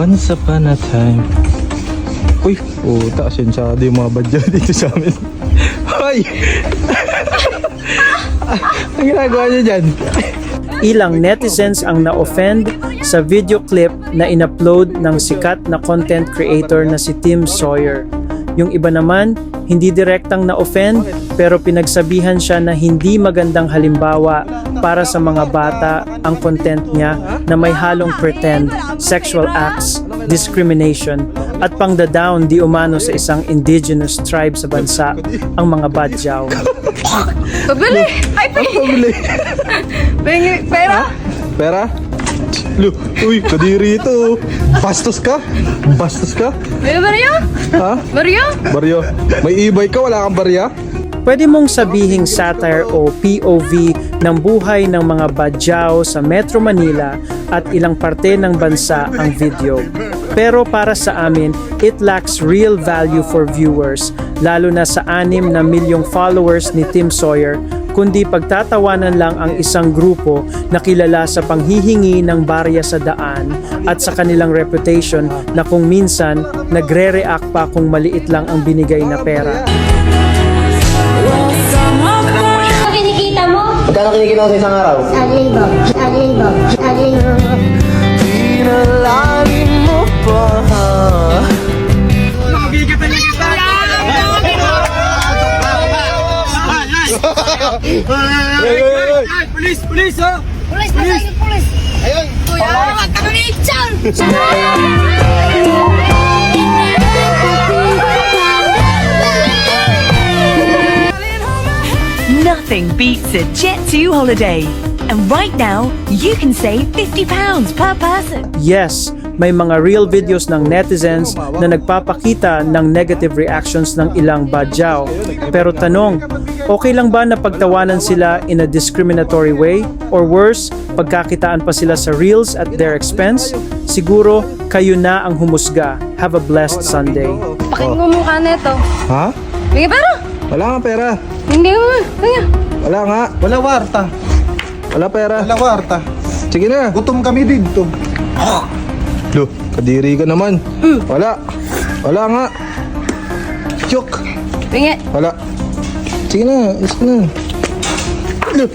Once upon a time. Uy, puta, asensyado yung mga badya dito sa amin. Hoy! Ang ginagawa niyo dyan? Ilang netizens ang na-offend sa video clip na inupload ng sikat na content creator na si Tim Sawyer. Yung iba naman, hindi direktang na-offend pero pinagsabihan siya na hindi magandang halimbawa para sa mga bata ang content niya na may halong pretend, sexual acts, discrimination at pangda-down di umano sa isang indigenous tribe sa bansa, ang mga badyaw. Pabili! Ay, pabili! Pera! Pera? Lu, uy, kadiri ito. Bastos ka? Bastos ka? May barya? Ha? Barya? Baryo. May e-bike ka, wala kang barya? Pwede mong sabihing satire o POV ng buhay ng mga badyaw sa Metro Manila at ilang parte ng bansa ang video. Pero para sa amin, it lacks real value for viewers, lalo na sa anim na milyong followers ni Tim Sawyer, kundi pagtatawanan lang ang isang grupo na kilala sa panghihingi ng barya sa daan at sa kanilang reputation na kung minsan nagre-react pa kung maliit lang ang binigay na pera. Ano kinikita mo? Magkano kinikita mo sa isang araw? Isang libo. Isang libo. Nothing beats a Jet2 holiday. And right now, you can save £50 per person. Yes, may mga real videos ng netizens na nagpapakita ng negative reactions ng ilang badyaw. Pero tanong, okay lang ba na pagtawanan sila in a discriminatory way? Or worse, pagkakitaan pa sila sa reels at their expense? Siguro, kayo na ang humusga. Have a blessed Sunday. Pakit mo mukha na ito. Ha? May pera! Wala nga pera. Hindi mo. Kaya. Wala nga. Wala warta. Wala pera. Wala warta. Sige na. Gutom kami dito. Lu, kadiri ka naman. Wala. Wala nga. Chok. Pingi. Wala. Sige na, is na. Lu,